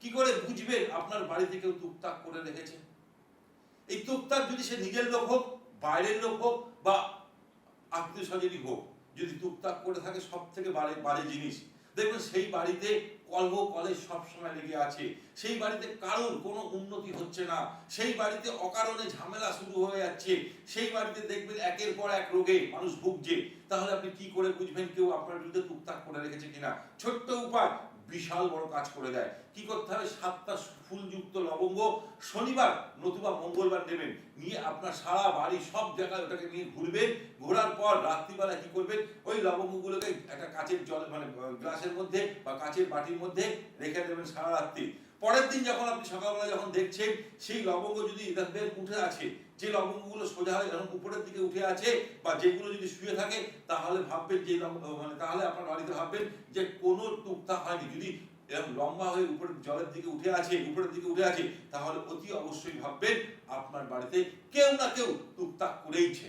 কি করে বুঝবেন আপনার বাড়িতে কেউ টুকটাক করে রেখেছে? এই টুকটাক যদি সে নিজের লোক হোক, বাইরের লোক হোক, বা আত্মীয় স্বজনই হোক, যদি টুকটাক করে থাকে সব থেকে বাজে বাজে জিনিস দেখবেন সেই বাড়িতে কলহ, কলেজ সবসময় লেগে আছে। সেই বাড়িতে কারোর কোনো উন্নতি হচ্ছে না। সেই বাড়িতে অকারণে ঝামেলা শুরু হয়ে যাচ্ছে। সেই বাড়িতে দেখবেন একের পর এক রোগে মানুষ ভুগছে। তাহলে আপনি কি করে বুঝবেন কেউ আপনার বিরুদ্ধে টুকটাক করে রেখেছে কিনা? ছোট্ট উপায়, বিশাল বড় কাজ করে দেয়। কি করতে হবে? সাতটা ফুলযুক্ত লবঙ্গ শনিবার নতুবা মঙ্গলবার নেবেন। নিয়ে আপনার সারা বাড়ি সব জায়গায় ওটাকে নিয়ে ঘুরবেন। ঘোরার পর রাত্রিবেলা কি করবেন? ওই লবঙ্গগুলোকে একটা কাচের জল মানে গ্লাসের মধ্যে বা কাচের বাটির মধ্যে রেখে দেবেন সারা রাত্রি। পরের দিন যখন আপনি সকালবেলা যখন দেখছেন, সেই লবঙ্গ যদি দেখবেন উঠে আছে যে লবঙ্গগুলো সোজা হয়ে যখন উপরের দিকে উঠে আছে বা যেগুলো যদি শুয়ে থাকে, তাহলে ভাববেন যে মানে তাহলে আপনার বাড়িতে ভাববেন যে কোনো টুকটা হয়নি। যদি এরকম লম্বা হয়ে উপরের জলের দিকে উঠে আছে, উপরের দিকে উঠে আছে, তাহলে অতি অবশ্যই ভাববেন, আপনার বাড়িতে কেউ না কেউ টুকটাক করেইছে